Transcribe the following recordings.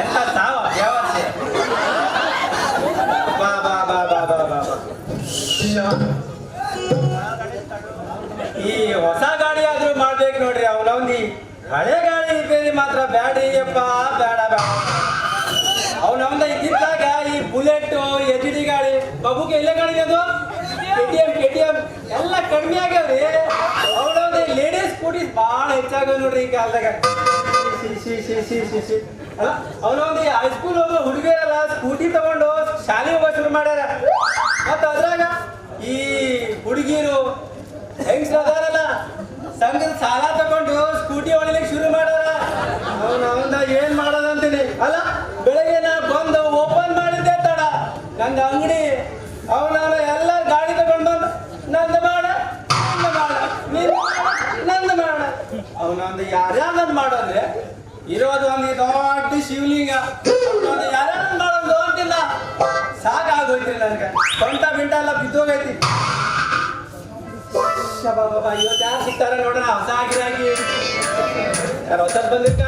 ಎಂತ ಬಾ ಬಾ ಬಾ ಬಾ ಬಾ ಬಾ ಈ ಹೊಸ ಗಾಡಿ ಆದ್ರೂ ಮಾಡ್ಬೇಕು ನೋಡ್ರಿ ಅವನವ್ನ ಹಳೆ ಗಾಡಿ ರಿಪೇರಿ ಮಾತ್ರ ಬ್ಯಾಡಿ ಅಪ್ಪ ಬೇಡ ಬೇಡ ಅವನವ್ನ ಇದ್ದಿದ್ದಾಗ ಈ ಬುಲೆಟ್ ಎಚ್ ಡಿ ಗಾಡಿ, ಬಬುಗೆ ಎಲ್ಲೇ ಗಾಡಿ ಅದು? K T M K T M ಎಲ್ಲ ಕಡಿಮೆ ಆಗ್ಯಾವ್ರಿ. ಅವನವ್ನ ಲೇಡೀಸ್ ಸ್ಕೂಟೀಸ್ ಭಾಳ ಹೆಚ್ಚಾಗ ನೋಡ್ರಿ ಈ ಕಾಲದಾಗ. ಅಲ್ಲ ಅವನೊಂದು ಹೈಸ್ಕೂಲ್ ಹೋಗೋ ಹುಡುಗಿಯರೆಲ್ಲ ಸ್ಕೂಟಿ ತಗೊಂಡು ಶಾಲೆಗೆ ಶುರು ಮಾಡ್ಯಾರ. ಮತ್ತ ಅದ್ರಾಗ ಈ ಹುಡುಗಿರು ಹೆಂಗ್ಸ್ ಅದಾರಲ್ಲ, ಸಂಘದ ಸಾಲ ತಗೊಂಡು ಸ್ಕೂಟಿ ಹೊಡಿಲಿಕ್ಕೆ ಶುರು ಮಾಡ್ಯಾರ. ಅವನ ಅವನ ಏನ್ ಮಾಡೋದಂತೀನಿ ಅಲ್ಲ ಬೆಳಗ್ಗೆ ನಾ ಬಂದು ಓಪನ್ ಮಾಡಿದ್ದೆ ತಡ. ನಂದು ಅಂಗಡಿ ಅವನ ಎಲ್ಲ ಗಾಡಿ ತಗೊಂಡು ಬಂದು ನಂದು ಮಾಡ ನಂದು ಮಾಡ ನೀನು ನಂದು ಮಾಡ ಅವನೊಂದು ಯಾರ್ಯಾರದ್ ಮಾಡೋದ್ರೆ ಇರೋದು ಒಂದು ದೊಡ್ಡ ಶಿವಲಿಂಗ. ಯಾರ್ಯಾರ ಮಾಡೋದು ಅಂತಿಲ್ಲ ಸಾಕಾಗೋಯ್ತ್ರಿ ನನಗೆ. ಸೊಂಟ ಬಿಂಟ ಎಲ್ಲ ಬಿದ್ದೋಗೈತಿ. ಬಾಬಾ ಇವತ್ತು ಯಾರು ಸಿಗ್ತಾರೆ ನೋಡೋಣ? ಹೊಸ ಆಗಿರಾಗಿ ಯಾರು ಹೊಸ ಬಂದಿರ್ತ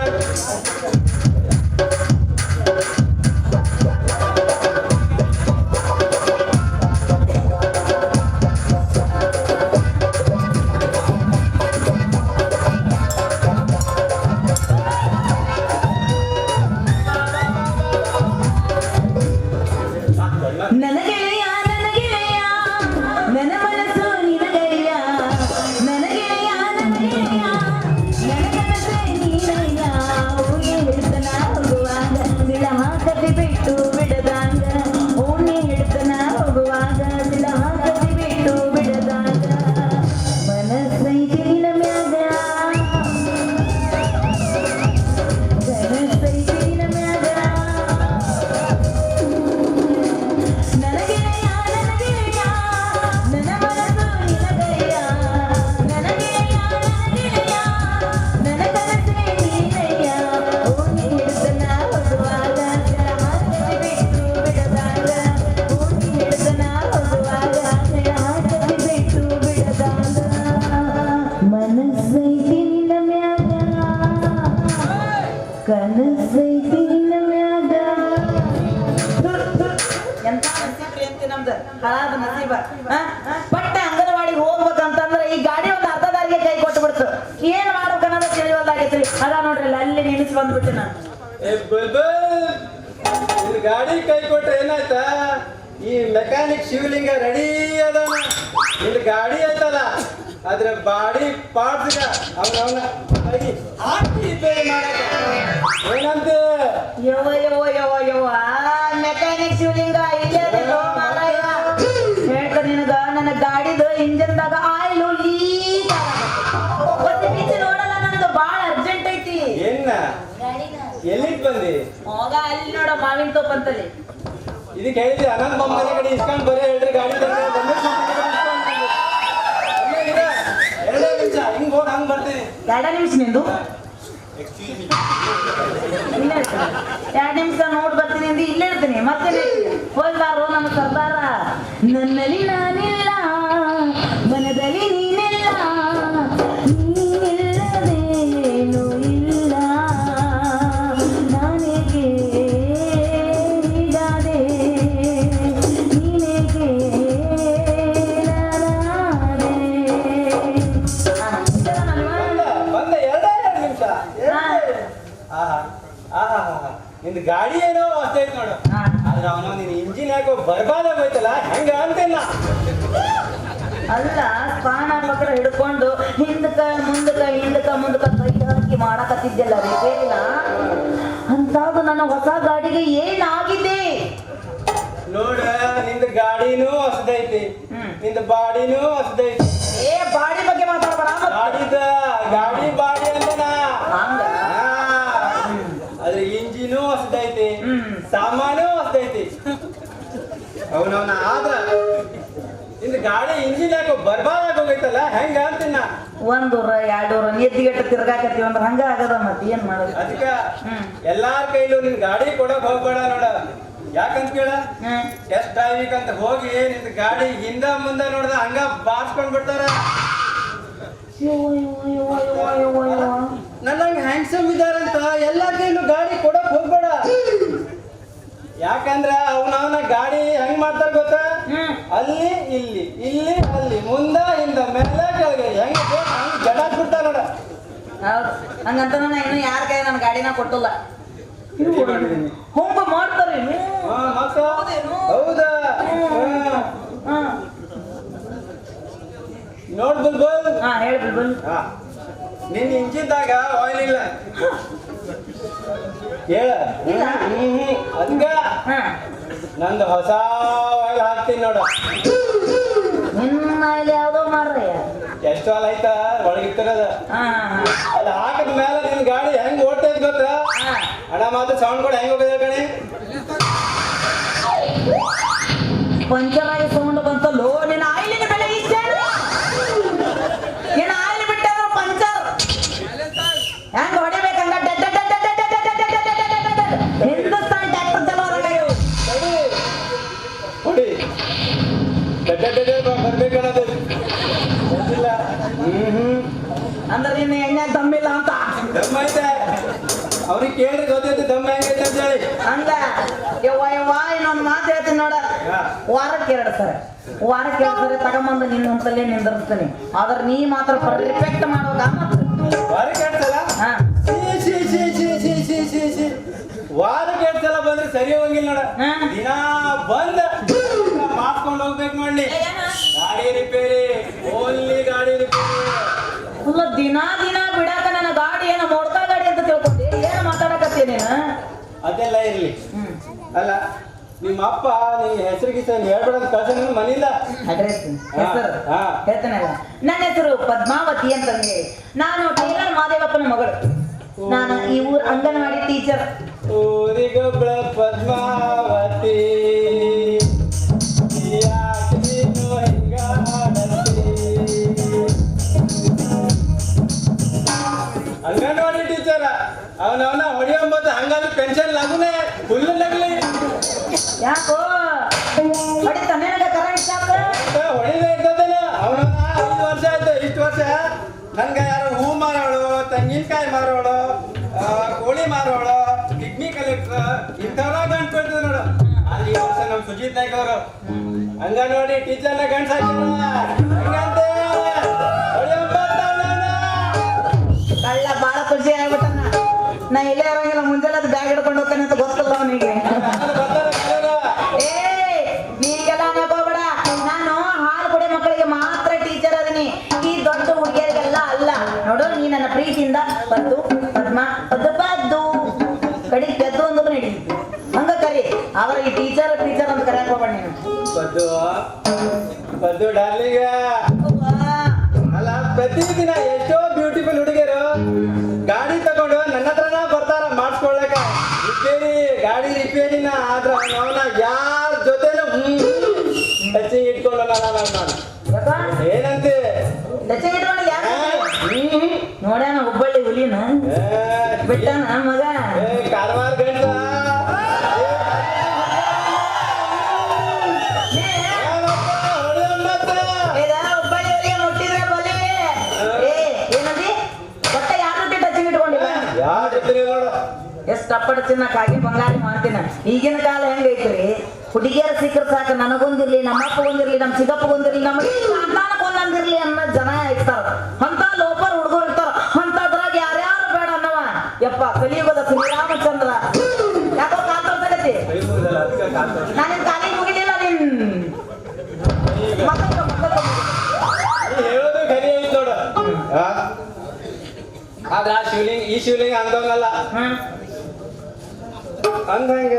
ಹಳಾದ ನಸೀಬ? ಪಟ್ಟೆ ಅಂಗನವಾಡಿಗೆ ಹೋಗ್ಬೇಕಂತಂದ್ರೆ ಈ ಗಾಡಿ ಒಂದು ಅರ್ಧ ದಾರಿಗೆ ಕೈ ಕೊಟ್ಟು ಬಿಡ್ತು ಏನ್ ಮಾಡ್ಬೇಕು ಅನ್ನೋದು ತಿಳಿವಲ್ದಾಗೈತ್ರಿ. ಅದ ನೋಡ್ರಿ ಅಲ್ಲಿ ಅಲ್ಲಿ ನಿಲ್ಲಿಸಿ ಬಂದ್ಬಿಟ್ಟೆ ನಾನು. ಗಾಡಿ ಕೈ ಕೊಟ್ರೆ ಏನಾಯ್ತಾ? ಈ ಮೆಕ್ಯಾನಿಕ್ ಶಿವಲಿಂಗ ರೆಡಿ ಅದ ನಿನ್ ಗಾಡಿ ಐತಲ್ಲ ಅದ್ರ ಬಾಡಿ ಪಾರ್ಟ್ಸ್ ಅವನ ಹಾಕಿ ಯವ ಏನಂತೆ? ಯವ ಯವ ಯವ್ವ ಯವ್ವ. ಮೆಕ್ಯಾನಿಕ್ ನಿನಗ ನನ್ನ ಗಾಡಿದು ಇಂಜನ್ದಾಗ ಆಯಿಲ್ ಲೀಕ್ ಬಿಚ್ಚಿ ನೋಡಲ್ಲ ನನಗೆ ಭಾಳ ಅರ್ಜೆಂಟ್ ಐತಿ ಏನ್ನ ಎಲ್ಲಿಗ್ ಬಂದಿ ಅಲ್ಲಿ ನೋಡ ಮಾವಿನ ತೋಪ್ ಇದಕ್ಕೆ ಹೇಳಿದ್ರಿ ಅನಂತ ಇಸ್ಕೊಂಡ್ ಹೇಳ್ರಿ ನಿಮಿಷ, ಹಿಂಗ್ ಹೋಗಿ ಬರ್ತೀನಿ. ನಿಮಿಷ ನಿಂದು. ಎರಡ್ ನಿಮಿಷ ನೋಡ್ ಬರ್ತೀನಿ. ಇರ್ತೀನಿ ಮತ್ತೆ ಹೋಗ್ಬಾರು ನಮ್ಮ ಸರ್ದಾರ. ನನ್ನಲ್ಲಿ ನಾನಿಲ್ಲ ಮನದಲ್ಲಿ ನೀನಿಲ್ಲ. ನೀನಿಲ್ಲದೇನು ಇಲ್ಲ. ನಾನೇಗೆ ಹೀಗಾದೆ ನೀನೇಗೆ ನಾನಾದೆ ಆ, ಇಷ್ಟನಲ್ವಾ? ಬಂದ ಬಂದ ಎರಡೇ ಎರಡು ನಿಮಿಷ. ಆಹಾ ಆಹಾ ಆಹಾ. ನಿಂದು ಗಾಡಿ ಏನೋ ಹೊಸ ಐತ್ ನೋಡು ಹಾ. ಆದ್ರೆ ಅವನು ನಿನ್ ಹೋಯ್ತಲ್ಲ ಹೆಂಗ ಅಂತಿಲ್ಲ. ಅಲ್ಲ ಸ್ನಾನ ಪಕ್ಕಡ ಹಿಡ್ಕೊಂಡು ಹಿಂದಕ ಮುಂದಕ ಹಿಂದಕ ಮುಂದಕ ಕೈ ಹಾಕಿ ಮಾಡಕತ್ತಿದ್ದೆಲ್ಲ ಕೇಳಿಲ್ಲ ಅಂತಾಗ ನನ್ನ ಹೊಸ ಗಾಡಿಗೆ ಏನಾಗಿದೆ? ನೋಡ ನಿಂದ ಗಾಡಿನೂ ಹೊಸದೈತಿ. ನಿಂದ ಬಾಡಿನೂ ಹೊಸದೈತಿ. ಏ ಬಾಡಿ ಬಗ್ಗೆ ಮಾತಾಡಬೇಡ ಗಾಡಿದ ಗಾಡಿ ಬಾಡಿ ಅಂತನ ಇಂಜಿನೂ ಹೊಸದೈತಿ. ಸಾಮಾನ್ ಅವನವನ ಆದ್ರ ನಿಂದ ಗಾಡಿ ಇಂಜಿನ್ ಯಾಕೋ ಬರ್ಬಾದಾಗ ಹೋಗೈತಲ್ಲ ಹೆಂಗ ಅಂತಿನ ಒಂದೂರ ಎರಡೂರ ಎದ್ದಿಗೆಟ್ಟ ತಿರ್ಗಾಕತ್ತೀವಿ ಅಂದ್ರೆ ಹಂಗ ಆಗದ ಮತ್ತೆ ಏನ್ ಮಾಡೋದು? ಅದಕ್ಕ. ಎಲ್ಲಾರ ಕೈಲೂ ನಿನ್ ಗಾಡಿ ಕೊಡಕ್ ಹೋಗ್ಬೇಡ ನೋಡ. ಯಾಕಂತ ಕೇಳ? ಎಷ್ಟ್ ಡ್ರೈವಿಂಗ್ ಅಂತ ಹೋಗಿ ನಿಂದ ಗಾಡಿ ಹಿಂದ ಮುಂದ ನೋಡ್ದ ಹಂಗ ಬಾರ್ಸ್ಕೊಂಡ್ ಬಿಡ್ತಾರ. ಯವ್ವ. ಹ್ಯಾಂಡ್ಸಮ್ ಇದಾರಂತ ಎಲ್ಲ ಕೈಲೂ ಗಾಡಿ ಕೊಡಕ್ ಹೋಗ್ಬೇಡ. ಯಾಕಂದ್ರ ಅವನವನ ಗಾಡಿ ಹೆಂಗ್ ಮಾಡ್ತಾರ ಗೊತ್ತಾ? ಅಲ್ಲಿ ಇಲ್ಲಿ ಇಲ್ಲಿ ಅಲ್ಲಿ ಮುಂದ ಇಂದ ಮೇಲೆ ಕೆಳಗೆ. ಹೆಂಗ್ ಜಡ ಹಂಗ್ ಜಟಾಕ್ ಬಿಡ್ತಾರ ನೋಡ. ಹೌದು. ಹಂಗಂತ ನಾನು ಇನ್ನು ಯಾರ ಕೈ ನನ್ನ ಗಾಡಿನ ಕೊಟ್ಟಿಲ್ಲ. ಹೋಗ ಮಾಡ್ತಾರೆ? ಹೌದಾ? ನೋಡ್ ಬುಲ್ಬುಲ್. ಹಾ ಹೇಳಿ ಬಿಲ್ಬುಲ್. ಹಾ. ನಿನ್ ಇಂಜಿನ್ದಾಗ ಆಯಿಲ್ ಇಲ್ಲ. ಹೇಳ ನಂದು ಹೊಸ ಆಯಿಲ್ ಹಾಕ್ತೀನಿ ನೋಡು. ನಿಮ್ಮ ಇಲ್ಲಿ ಯಾವ್ದೋ ಮಾಡ್ರಿ. ಎಷ್ಟು ಹಾಲ್ ಆಯ್ತಾ ಒಳಗಿತ್ತಿರೋದ ಹಾ ಅದು ಹಾಕಿದ ಮೇಲೆ ನಿನ್ ಗಾಡಿ ಹೆಂಗ್ ಓಡ್ತೈತ್ ಗೊತ್ತಾ? ಹಾ. ಹಣ ಮಾತ್ರ ಸೌಂಡ್ ಕೂಡ ಹೆಂಗ್ ಹೋಗಿದೆ ಕಣಿ? ಪಂಚರ್ ಆಗಿ ಸೌಂಡ್ ಬಂತಲ್ಲೋ ಬರ್ಬೇಕನ್ನೋದು ಹ್ಮ್ ಅಂದ್ರೆ ದಮ್ಮಿಲ್ಲ ಅಂತ? ದಮ್ಮ ಐತೆ. ಅವ್ರಿಗೆ ಕೇಳಿ ಗೊತ್ತೈತೆ ದಮ್ಮ ಹೆಂಗೈತೆ ಅಂತ ಹೇಳಿ ಹಂಗ? ಯವ್ವ ಯವ್ವ ಇನ್ನೊಂದು ಮಾತು ಹೇಳ್ತೀನಿ ನೋಡ. ಹಾ. ವಾರಕ್ಕೆ ಎರಡು ಸರಿ. ವಾರಕ್ಕೆ ಎರಡು ಸರಿ ತಗೊಂಬಂದು ನಿನ್ನ ಒಂದ್ಸಲಿ ನಿಂದಿರ್ತೀನಿ ಆದ್ರೆ ನೀ ಮಾತ್ರ ಪರ್ಫೆಕ್ಟ್ ಮಾಡುವಾಗ ವಾರಕ್ಕೆ ಎರಡು ಸಲ. ವಾರಕ್ಕೆ ಎರಡು ಸಲ ಬಂದ್ರೆ ಸರಿ ಹೋಗಿಲ್ಲ ನೋಡ. ದಿನ ಬಂದ ಹೋಗ್ಬೇಕು ಮಾಡ್ಲಿ ಗಾಡಿ ರಿಪೇರಿ. ಓನ್ಲಿ ಗಾಡಿ ರಿಪೇರಿ. ಅಲ್ಲ ದಿನ ದಿನ ಬಿಡಾಕ ನನ್ನ ಗಾಡಿ ಏನ ಮೋಡ್ಕಾ ಗಾಡಿ ಅಂತ ತಿಳ್ಕೊಂಡೆ. ಏನು ಮಾತಾಡಕತ್ತೀನಿ ಅದೆಲ್ಲ ಇರ್ಲಿ. ಅಲ್ಲ ನಿಮ್ಮ ಅಪ್ಪ ನೀ ಹೆಸರು. ಹೇಳ್ಬೇಡ ಕಳ್ಸ ಮನಿಲ್ಲ. ಹೇಳ್ತಾನಲ್ಲ ನನ್ನ ಹೆಸರು ಪದ್ಮಾವತಿ ಅಂತ ಹೇಳಿ ನಾನು ಟೈಲರ್ ಮಾದೇವಪ್ಪನ ಮಗಳು. ನಾನು ಈ ಊರ್ ಅಂಗನವಾಡಿ ಟೀಚರ್. ಊರಿಗೊಬ್ಬಳ ಪದ್ಮಾವತಿ? ಅಂಗನವಾಡಿ ಟೀಚರ್ ಅವನವನ ಹೊಡಿಯಂಬತ್ತು ಹಂಗಾದ್ರೆ ಪೆನ್ಷನ್ ಲಗುನೆ ಫುಲ್ ಲಗ್ಲಿ. ಯಾಕೋ? ಹೊಡಿದ ಐದು ವರ್ಷ ಆಯ್ತು ಇಷ್ಟು ವರ್ಷ. ನನ್ಗ ಯಾರು ಹೂ ಮಾರೋಳು ತೆಂಗಿನಕಾಯಿ ಮಾರೋಳು ಕೋಳಿ ಮಾರೋಳು. ಸುಜಿತ್ ನಾಯ್ಕ ಅವರು. ಅಂಗನವಾಡಿ ಟೀಚರ್ನ ಕಳ್ಳ ಬಹಳ ಖುಷಿ ಆಗ್ಬಿಟ್ಟ ನಾ ಇಲ್ಲೇ ಇರೋಂಗಿಲ್ಲ, ಮುಂಜಾನೆ ಬ್ಯಾಗ್ ಹಿಡ್ಕೊಂಡು ಹೋಗ್ತಾನೆ ಅಂತ ಗೊತ್ತಿಲ್ಲ ಅವನಿಗೆ. ನೀಗೆಲ್ಲ ನಾನು ಹಾಲು ಕುಡಿ ಮಕ್ಕಳಿಗೆ ಮಾತ್ರ ಟೀಚರ್ ಅದೀನಿ. ಈ ದೊಡ್ಡ ಅಲ್ಲ. ನೋಡು, ನೀ ನನ್ನ ಪ್ರೀತಿಯಿಂದ ಬಂದು ಹಂಗ ಕರಿ. ಅವರ ಈ ಟೀಚರ್ ಬದ್ದು ಡಾರ್ಲಿಂಗ. ಅಲ್ಲ ಪ್ರತಿದಿನ ಎಷ್ಟೋ ಬ್ಯೂಟಿಫುಲ್ ಹುಡುಗಿಯರು ಗಾಡಿ ತಗೊಂಡು ನನ್ನ ಹತ್ರನ ಬರ್ತಾರ ಮಾಡಿಸ್ಕೊಳ್ಳಕ ರಿಪೇರಿ ಗಾಡಿ ರಿಪೇರಿನ ಆದ್ರ ಅವನ ಯಾರ ಎಷ್ಟು ತಿನ್ನಕ್ಕಾಗಿ ಬಂಗಾರಿ ಮಾಡ್ತೀನ ಈಗಿನ ಕಾಲ ಹೆಂಗೈತ್ರಿ? ಹುಡುಗಿಯರು ಸಿಕ್ಕರ್ ಸಾಕು ನನಗೊಂದಿರ್ಲಿ ನಮ್ಮ ಅಪ್ಪಗೊಂದಿರ್ಲಿ ನಮ್ಮ ಚಿಕ್ಕಪ್ಪಗೊಂದಿರ್ಲಿ ನಮಗೆ ಒಂದೊಂದಿರ್ಲಿ ಅನ್ನೋ ಜನ ಇರ್ತಾರ. ಅಂತ ಲೋಪರ್ ಹುಡುಗರು ಇರ್ತಾರ. ಅಂತದ್ರಾಗ ಯಾರ್ಯಾರು ಬೇಡ ಅನ್ನವ? ಯಪ್ಪ ಕಲಿಯುಗದ ಶ್ರೀರಾಮಚಂದ್ರ ಯಾಕೋ ಕಾತೋರ್ಸಕತ್ತಿ ತಗತಿ ನಾನು ಕಾಲಿಗೆ ಮುಗಿಲಿಲ್ಲ ನಿನ್. ಆದ್ರೆ ಮಕ್ಕಳು ಆ? ಆದ್ರ ಶಿವಲಿಂಗ ಈ ಶಿವಲಿಂಗ ಹ್ಮ್ ಅಂದಂಗ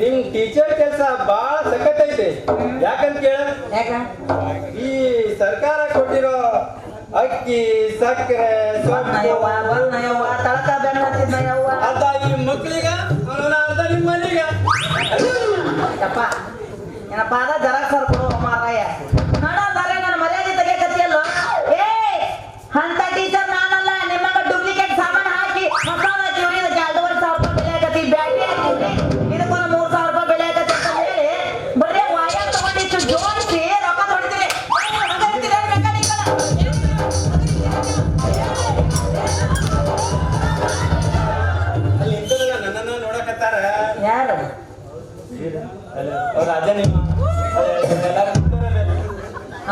ನಿಮ್ ಟೀಚರ್ ಕೆಲಸ ಬಹಳ ಸಖತ್ ಐತೆ. ಯಾಕಂತ ಕೇಳ? ಈ ಸರ್ಕಾರ ಕೊಟ್ಟಿರೋ ಅಕ್ಕಿ ಸಕ್ಕರೆ ಅದ ಈ ಮಕ್ಕಳಿಗ ಅದ ನಿಮ್ಮ ಮನೆಗ ಏನಪ್ಪ ಅದ? ಜರಾಕ್ಸರ್ ಕೊಡುವ ಮಾರಾಯ.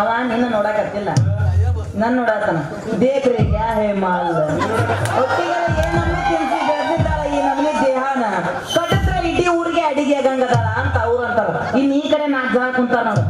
ಅವ ನಿನ್ನ ನೋಡಕತ್ತಿಲ್ಲ ನನ್ ನೋಡತನ. ದೇಖ್ರಿ ಯಾ ಹೇ ಮಾಲ್ ಈ ದೇಹಾನ? ಕಟ್ಟಿದ್ರೆ ಇಡೀ ಊರಿಗೆ ಅಡಿಗೆ ಆಗಂಗದಾಳ ಅಂತ ಅವ್ರು ಅಂತಾರ. ಇನ್ ಈ ಕಡೆ ನಾಲ್ಕು ಜನ ಕುಂತಾರ ನೋಡು.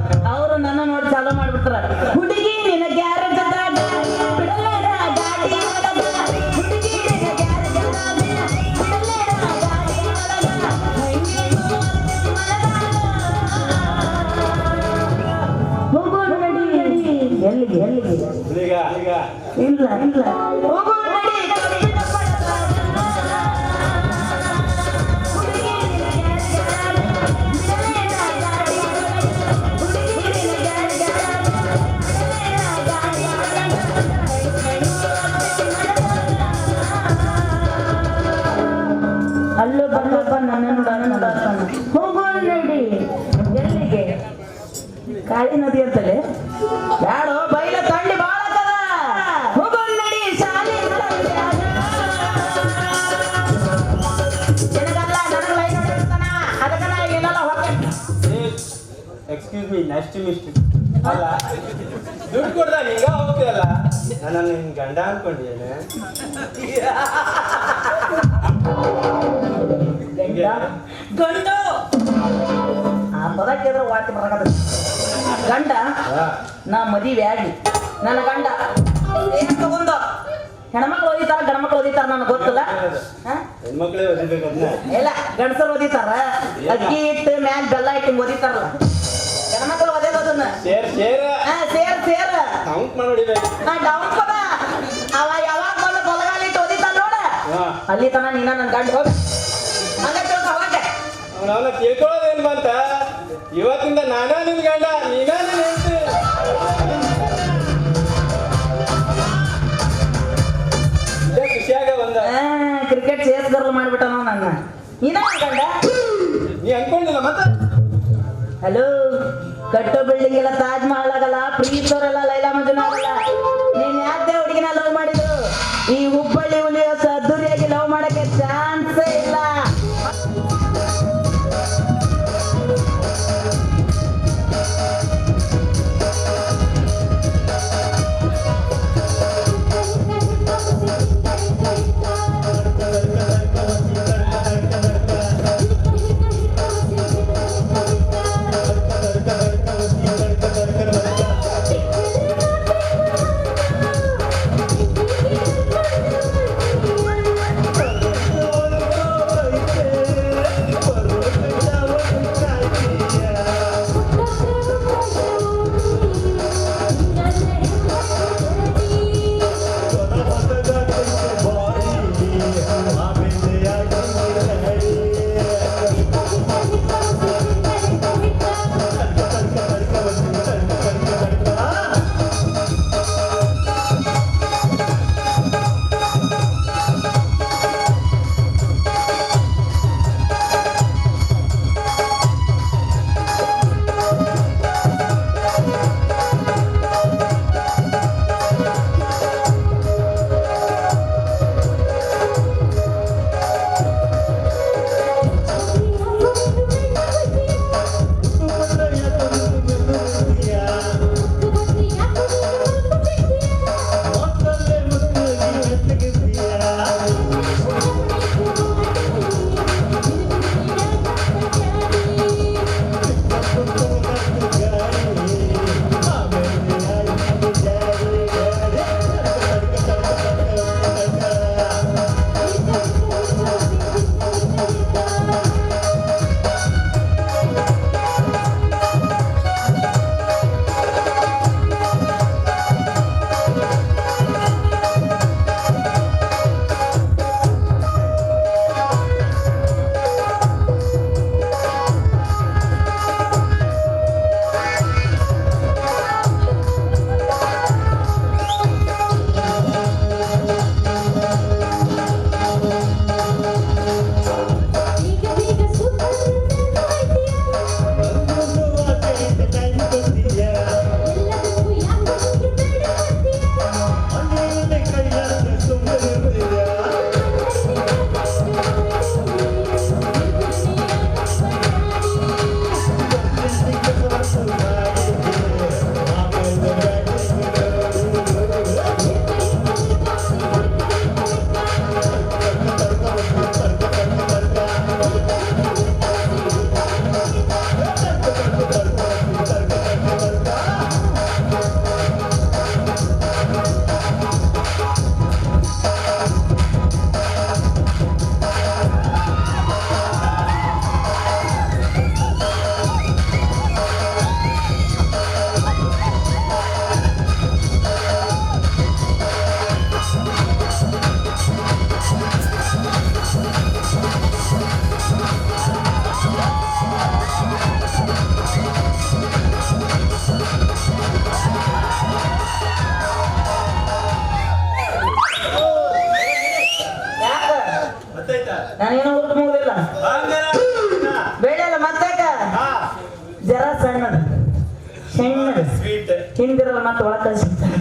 ಅಲ್ಲೂ ಬಂದಪ್ಪ ನನ್ನ ನೋಡ ಹೋಗೋಣ ನಡಿ ಎಲ್ಲಿಗೆ? ಕಾಳಿ ನದಿ ಅಂತಲೇ? ಎಕ್ಸ್ಕ್ಯೂಸ್ ಮೀ ನೆಕ್ಸ್ಟ್ ಮಿಸ್ಟೇಕ್ ಅಲ್ಲ ದುಡ್ಡು ಕೊಡ್ದಾಗ ಹಿಂಗ ಹೋಗ್ತೀಯಲ್ಲ? ನಾನು ನಿನ್ ಗಂಡ ಅನ್ಕೊಂಡಿದ್ದೇನೆ. ಗಂಡ! ಆ ಪದ ಕೇಳಿದ್ರೆ ವಾಟಿ ಬರಕತ್ತ ಗಂಡ ನಾ ಮದುವೆ ಆಗಿ ನನ್ನ ಗಂಡ ಏನ್ ತಗೊಂಡ? ಹೆಣ್ಮಕ್ಳು ಓದಿತಾರ ಗಣಮಕ್ಳು ಓದಿತಾರ ನನಗೆ ಗೊತ್ತಿಲ್ಲ? ಇಲ್ಲ ಗಂಡಸರು ಓದಿತಾರ. ಅಕ್ಕಿ ಇಟ್ಟು ಮ್ಯಾಲ ಬೆಲ್ಲ ಇಟ್ಟು ಓದಿತಾರಲ್ಲ ಹೆಣ್ಮಕ್ಳು ಓದೇದು ಅದನ್ನ. ಸೇರ್ ಸೇರ. ಹಾ ಸೇರ್ ಸೇರ್. ಕೌಂಟ್ ಮಾಡಿ ನಾ ಡೌನ್ ಅವ ಯಾವಾಗ ಬಂದು ಬಲಗಾಲ ಇಟ್ಟು ನೋಡ. ಅಲ್ಲಿ ತನ ನೀನ ನನ್ನ ಗಂಡ. ಹೋಗ. ಹಂಗ ತಿಳ್ಕೊ ಅವನವನ್ನ ತಿಳ್ಕೊಳ್ಳೋದೇನ್ ಬಂತ? ಇವತ್ತಿಂದ ನಾನಾ ನಿನ್ ಗಂಡ ನೀನಾ ನಿನ್ ಹೆಂಡ್ತಿ? ಕಟ್ಟೋ ಬಿಲ್ಡಿಂಗ್ ಎಲ್ಲ Taj Mahal matou a casita.